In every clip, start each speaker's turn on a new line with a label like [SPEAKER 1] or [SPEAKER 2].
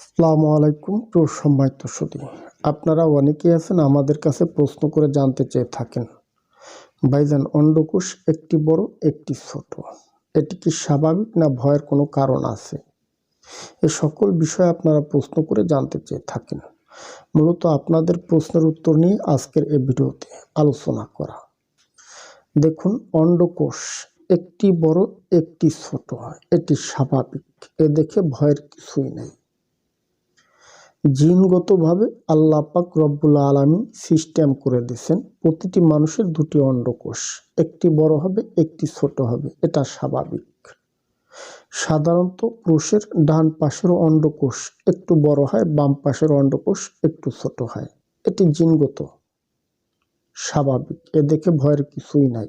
[SPEAKER 1] আসসালামু আলাইকুম প্রিয় সম্মানিত সুদী আপনারা অনেকেই আছেন আমাদের কাছে প্রশ্ন করে জানতে চেয়ে থাকেন। ভাইজান, অন্ডকোষ একটি বড়, একটি ছোট। এটি কি স্বাভাবিক না ভয়ের কোনো কারণ আছে? এ সকল বিষয়ে আপনারা প্রশ্ন করে জানতে চেয়ে থাকেন। মূলত আপনাদের প্রশ্নের উত্তর নিয়ে আজকের এই ভিডিওতে আলোচনা করা। দেখুন, অন্ডকোষ একটি বড়, একটি ছোট। এটি স্বাভাবিক। এ দেখে ভয়ের কিছুই নেই। জিনগতভাবে আল্লাহ পাক রব্বুল আলমী সিস্টেম করে দিয়েছেন প্রতিটি মানুষের দুটি অন্ডকোষ, একটি বড় হবে, একটি ছোট হবে, এটা স্বাভাবিক। সাধারণত পুরুষের ডান পাশের অন্ডকোষ একটু বড় হয়, বাম পাশের অন্ডকোষ একটু ছোট হয়, এটি জিনগত, স্বাভাবিক, এ দেখে ভয়ের কিছুই নাই।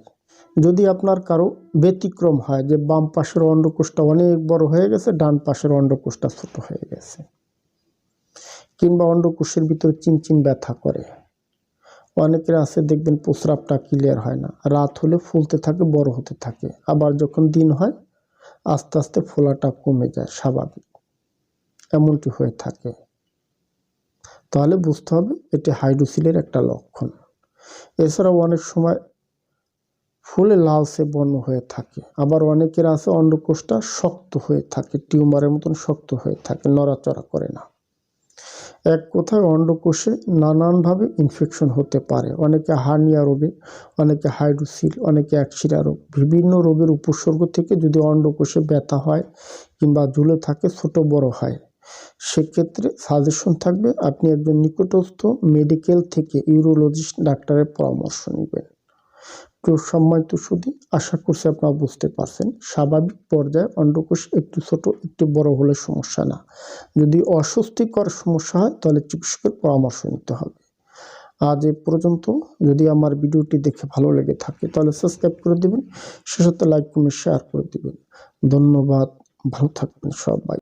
[SPEAKER 1] যদি আপনার কারও ব্যতিক্রম হয় যে বাম পাশের অন্ডকোষটা অনেক বড় হয়ে গেছে, ডান পাশের অন্ডকোষটা ছোট হয়ে গেছে কিংবা অন্ডকোষের ভিতরে চিনচিন ব্যথা করে। অনেকের আছে, দেখবেন প্রস্রাবটা ক্লিয়ার হয় না। রাত হলে ফুলতে থাকে, বড় হতে থাকে। আবার যখন দিন হয়, আস্তে আস্তে ফোলাটা কমে যায়, স্বাভাবিক। এমনটি হয়ে থাকে। তাহলে বুঝতে হবে, এটি হাইড্রোসিলের একটা লক্ষণ। এছাড়াও অনেক সময় ফুলে লালচে বর্ণ হয়ে থাকে। আবার অনেকের আছে, অন্ডকোষটা শক্ত হয়ে থাকে, টিউমারের মতন শক্ত হয়ে থাকে, নড়াচড়া করে না। এক কথায় অন্ডকোষে নানানভাবে ইনফেকশন হতে পারে। অনেকে হার্নিয়া রোগে, অনেকে হাইড্রোসিল অনেকে একশিরা রোগ। বিভিন্ন রোগের উপসর্গ থেকে যদি অন্ডকোষে ব্যথা হয় কিংবা ঝুলে থাকে, ছোট বড় হয়, সেক্ষেত্রে সাজেশন থাকবে আপনি একজন নিকটস্থ মেডিকেল থেকে ইউরোলজিস্ট ডাক্তারের পরামর্শ নেবেন। তো সম্মানিত শুধু আশা করছি আপনারা বুঝতে পারছেন। স্বাভাবিক পর্যায়ে অন্ডকোষ একটু ছোট, একটু বড় হলে সমস্যা না। যদি অস্বস্তিকর সমস্যা হয়, তাহলে চিকিৎসকের পরামর্শ নিতে হবে। আজ এ পর্যন্ত। যদি আমার ভিডিওটি দেখে ভালো লেগে থাকে, তাহলে সাবস্ক্রাইব করে দেবেন। শেষত লাইক, কমেন্ট শেয়ার করে দেবেন। ধন্যবাদ। ভালো থাকবেন সবাই।